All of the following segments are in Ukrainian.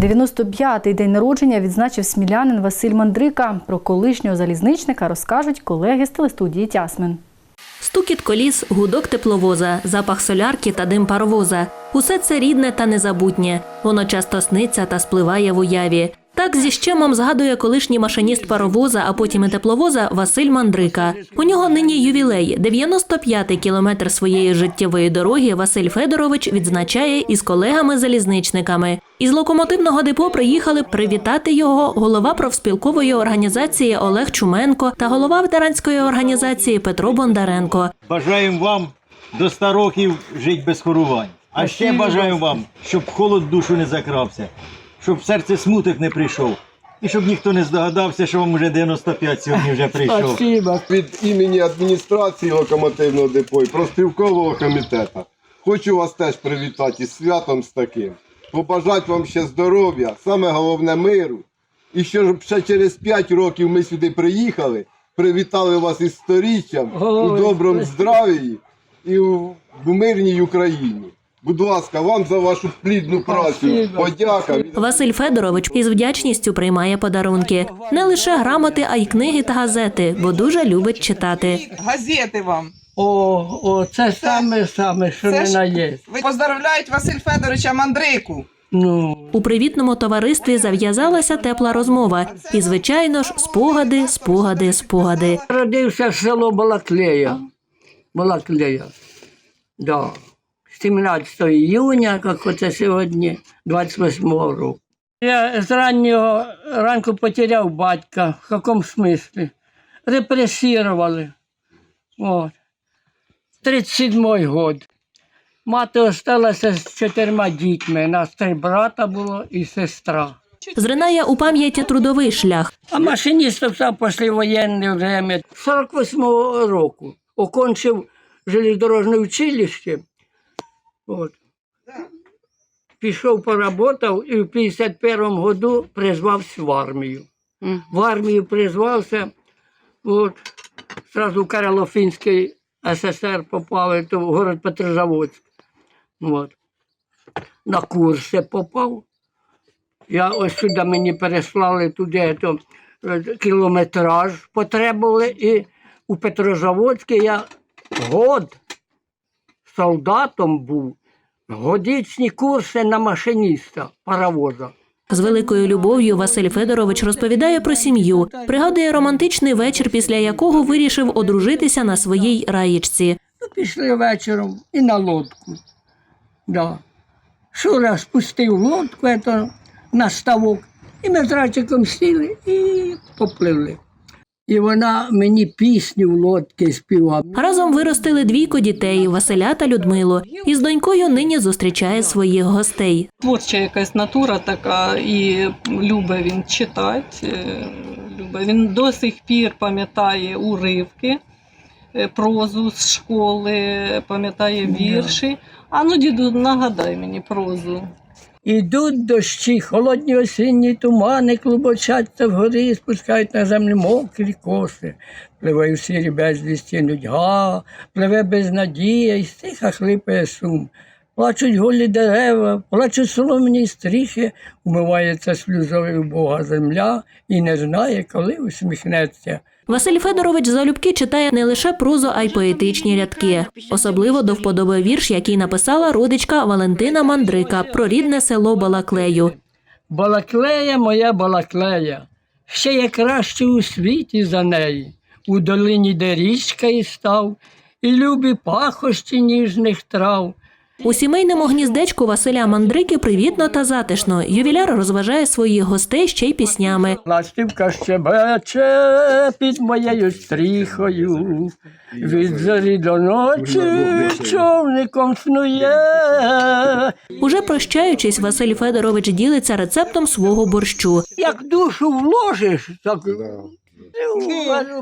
95-й день народження відзначив смілянин Василь Мандрика. Про колишнього залізничника розкажуть колеги з телестудії Тясмин. Стукіт коліс, гудок тепловоза, запах солярки та дим паровоза. Усе це рідне та незабутнє. Воно часто сниться та спливає в уяві. Так зі щемом згадує колишній машиніст паровоза, а потім і тепловоза Василь Мандрика. У нього нині ювілей. 95-й кілометр своєї життєвої дороги Василь Федорович відзначає із колегами-залізничниками. Із локомотивного депо приїхали привітати його голова профспілкової організації Олег Чуменко та голова ветеранської організації Петро Бондаренко. Бажаємо вам до 100 років жити без хорувань. А ще бажаємо вам, щоб холод душу не закрався, щоб в серце смуток не прийшов. І щоб ніхто не здогадався, що вам уже 95 сьогодні вже прийшов. Спасибо. Від імені адміністрації локомотивного депо і профспілкового комітету. Хочу вас теж привітати із святом з таким. Побажати вам ще здоров'я, саме головне миру. І щоб ще через 5 років ми сюди приїхали, привітали вас із сторіччям у доброму здравії і в мирній Україні. Будь ласка, вам за вашу плідну працю. Подяка. Василь Федорович із вдячністю приймає подарунки не лише грамоти, а й книги та газети, бо дуже любить читати. газети вам. О, о, це саме саме, що Це не на є. Ви поздравляють Василь Федоровича Мандрику. Ну, У привітному товаристві зав'язалася тепла розмова. І, звичайно ж, спогади, спогади, спогади. родився в село Балаклея. Балаклея. Да. 17 июня, як оце сьогодні, 28 року. Я з раннього ранку потеряв батька. В якому смислі? Репресірували. От. 37-й год. Мати осталася з чотирма дітьми. Нас три брата було і сестра. Зринає у пам'яті трудовий шлях. А машиністом став післявоєнне время. 48-го року окончив железнодорожне училище. От. Пішов, поработав і в 51-му году призвався в армію. В армію призвався, от, сразу в Карелофінський СССР попав, то в город Петрозаводськ. От. На курси попав. Я ось сюди мені переслали туди то, е, кілометраж потребували, і у Петрозаводське я год солдатом був. Годичні курси на машиніста паровоза. З великою любов'ю Василь Федорович розповідає про сім'ю, пригадує романтичний вечір, після якого вирішив одружитися на своїй раєчці. Ну, пішли вечором і на лодку. Да. Шура спустив лодку ето, на ставок, і ми з Рачиком сіли і попливли. І вона мені пісню в лодці співала. Разом виростили двійко дітей Василя та Людмилу. Із донькою нині зустрічає своїх гостей. творча якась натура така, і любить він читати. е, любить. Він до сих пір пам'ятає уривки, е, прозу з школи, пам'ятає вірші. А ну, діду, нагадай мені прозу. Ідуть дощі, холодні осінні тумани, клубочаться вгори, і спускають на землю мокрі коси. Пливе у сірі безвісті нудьга, пливе безнадія, і стиха хлипає сум. Плачуть голі дерева, плачуть соломні стріхи, умивається сльозою Бога земля і не знає, коли усміхнеться. Василь Федорович залюбки читає не лише прозу, а й поетичні рядки. Особливо до вподоби вірш, який написала родичка Валентина Мандрика про рідне село Балаклею. Балаклея моя балаклея, ще є краще у світі за неї. У долині, де річка і став, і любі пахощі ніжних трав. У сімейному гніздечку Василя Мандрики привітно та затишно. Ювіляр розважає своїх гостей ще й піснями. Ластівка щебече під моєю стріхою, від зорі до ночі човником снує. Уже прощаючись, Василь Федорович ділиться рецептом свого борщу. Як душу вложиш, так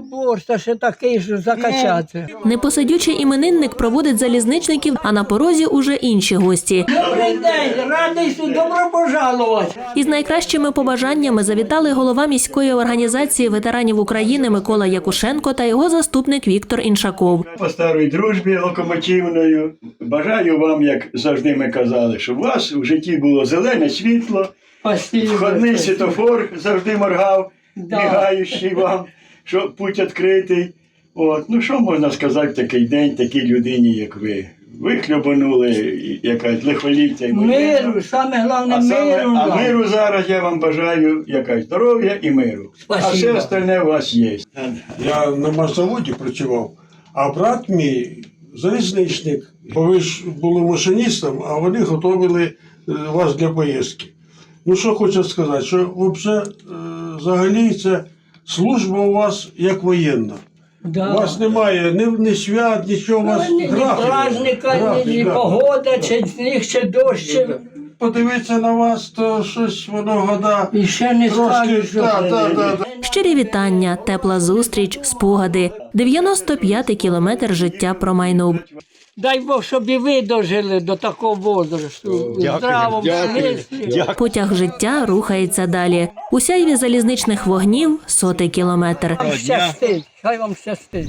борщ, ще такий, що закачати. Непосидючий іменинник проводить залізничників, а на порозі уже інші гості. Добрий день, радий сюди, добро пожалувати. Із найкращими побажаннями завітали голова міської організації ветеранів України Микола Якушенко та його заступник Віктор Іншаков. по старій дружбі локомотивною. Бажаю вам, як завжди ми казали, щоб у вас у житті було зелене світло, Спасибо. Входний світофор завжди моргав. Бігаючий вам, що путь відкритий. От. Ну що можна сказати в такий день такій людині, як ви? Ви хлюбанули якась лихоліття і Миру, саме головне а, саме, миру. а нам. миру зараз я вам бажаю якась здоров'я і миру. А все остальне у вас є. Я на машзаводі працював, а брат мій залізничник, бо ви ж були машиністом, а вони готували е, вас для поїздки. Ну що хочу сказати, що е, взагалі це служба у вас як воєнна. Да. У вас немає ні, ні свят, нічого, у вас Ну, ні, ні графік. праздника, ні, Графік, ні да. погода, чи сніг, чи дощ, чи... Подивитися на вас, то щось воно года. І ще не Трошки, скажеш, що прийде. да, да. Щирі вітання, тепла зустріч, спогади. 95-й кілометр життя промайнув. Дай Бог, щоб і ви дожили до такого возрасту. дякую. Потяг життя рухається далі. У сяйві залізничних вогнів сотий кілометр. Щастить, хай вам щастить.